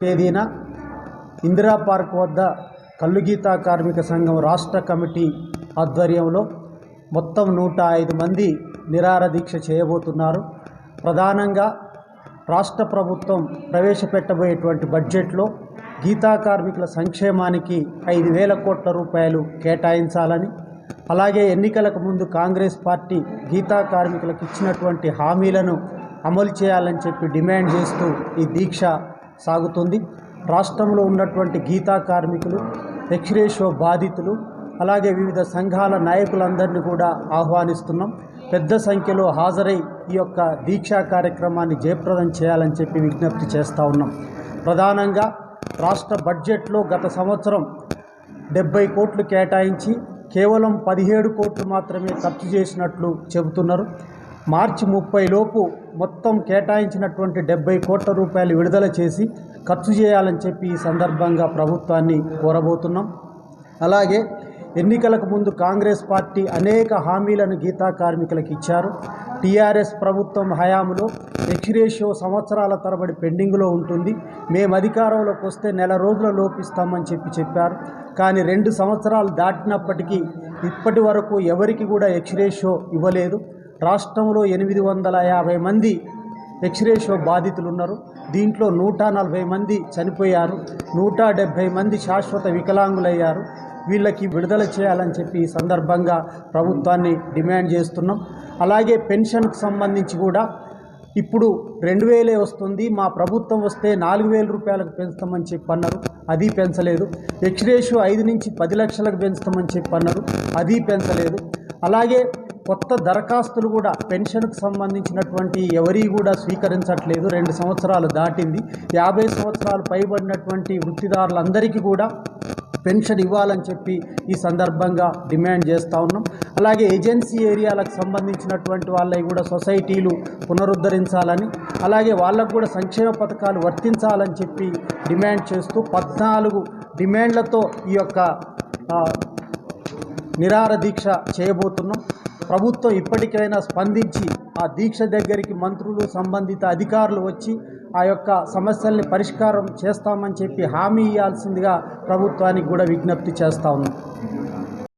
తేదీన ఇందిరా పార్క్ వద్ద కల్లుగీత కార్మిక సంఘం రాష్ట్ర కమిటీ ఆధ్వర్యంలో మొత్తం నూట ఐదు మంది నిరార దీక్ష చేయబోతున్నారు. ప్రధానంగా రాష్ట్ర ప్రభుత్వం ప్రవేశపెట్టబోయేటువంటి బడ్జెట్లో గీతా కార్మికుల సంక్షేమానికి ఐదు వేల కోట్ల రూపాయలు కేటాయించాలని అలాగే ఎన్నికలకు ముందు కాంగ్రెస్ పార్టీ గీతా కార్మికులకు ఇచ్చినటువంటి హామీలను అమలు చేయాలని చెప్పి డిమాండ్ చేస్తూ ఈ దీక్ష సాగుతుంది. రాష్ట్రంలో ఉన్నటువంటి గీతా కార్మికులు ఎక్స్రేషో బాధితులు అలాగే వివిధ సంఘాల నాయకులందరినీ కూడా ఆహ్వానిస్తున్నాం. పెద్ద సంఖ్యలో హాజరై ఈ యొక్క దీక్షా కార్యక్రమాన్ని జయప్రదం చేయాలని చెప్పి విజ్ఞప్తి చేస్తూ ఉన్నాం. ప్రధానంగా రాష్ట్ర బడ్జెట్లో గత సంవత్సరం డెబ్బై కోట్లు కేటాయించి కేవలం పదిహేడు కోట్లు మాత్రమే ఖర్చు చేసినట్లు చెబుతున్నారు. మార్చి ముప్పై లోపు మొత్తం కేటాయించినటువంటి డెబ్బై కోట్ల రూపాయలు విడుదల చేసి ఖర్చు చేయాలని చెప్పి ఈ సందర్భంగా ప్రభుత్వాన్ని కోరబోతున్నాం. అలాగే ఎన్నికలకు ముందు కాంగ్రెస్ పార్టీ అనేక హామీలను గీతా కార్మికులకు ఇచ్చారు. టీఆర్ఎస్ ప్రభుత్వం హయాంలో ఎక్స్రేషియో సంవత్సరాల తరబడి పెండింగ్లో ఉంటుంది. మేము అధికారంలోకి వస్తే నెల రోజుల లోపిస్తామని చెప్పి చెప్పారు. కానీ రెండు సంవత్సరాలు దాటినప్పటికీ ఇప్పటి వరకు ఎవరికి కూడా ఎక్స్రేషియో ఇవ్వలేదు. రాష్ట్రంలో ఎనిమిది వందల యాభై మంది ఎక్స్రేషో బాధితులు ఉన్నారు దీంట్లో నూట నలభై మంది చనిపోయారు. నూట డెబ్భై మంది శాశ్వత వికలాంగులయ్యారు. వీళ్ళకి విడుదల చేయాలని చెప్పి ఈ సందర్భంగా ప్రభుత్వాన్ని డిమాండ్ చేస్తున్నాం. అలాగే పెన్షన్కు సంబంధించి కూడా ఇప్పుడు రెండు వేలే వస్తుంది. మా ప్రభుత్వం వస్తే నాలుగు వేల రూపాయలకు పెంచుతామని చెప్పి అన్నారు అది పెంచలేదు. ఎక్స్రేషు ఐదు నుంచి పది లక్షలకు పెంచుతామని చెప్పి అన్నారు అది పెంచలేదు. అలాగే కొత్త దరఖాస్తులు కూడా పెన్షన్కు సంబంధించినటువంటి ఎవరి కూడా స్వీకరించట్లేదు. రెండు సంవత్సరాలు దాటింది. యాభై సంవత్సరాలు పైబడినటువంటి వృత్తిదారులందరికీ కూడా పెన్షన్ ఇవ్వాలని చెప్పి ఈ సందర్భంగా డిమాండ్ చేస్తూ ఉన్నాం. అలాగే ఏజెన్సీ ఏరియాలకు సంబంధించినటువంటి వాళ్ళవి కూడా సొసైటీలు పునరుద్ధరించాలని అలాగే వాళ్ళకు కూడా సంక్షేమ పథకాలు వర్తించాలని చెప్పి డిమాండ్ చేస్తూ పద్నాలుగు డిమాండ్లతో ఈ యొక్క నిరార దీక్ష చేయబోతున్నాం. ప్రభుత్వం ఇప్పటికైనా స్పందించి ఆ దీక్ష దగ్గరికి మంత్రులు సంబంధిత అధికారులు వచ్చి ఆ యొక్క సమస్యల్ని పరిష్కారం చేస్తామని చెప్పి హామీ ఇవ్వాల్సిందిగా ప్రభుత్వానికి కూడా విజ్ఞప్తి చేస్తా ఉన్నాం.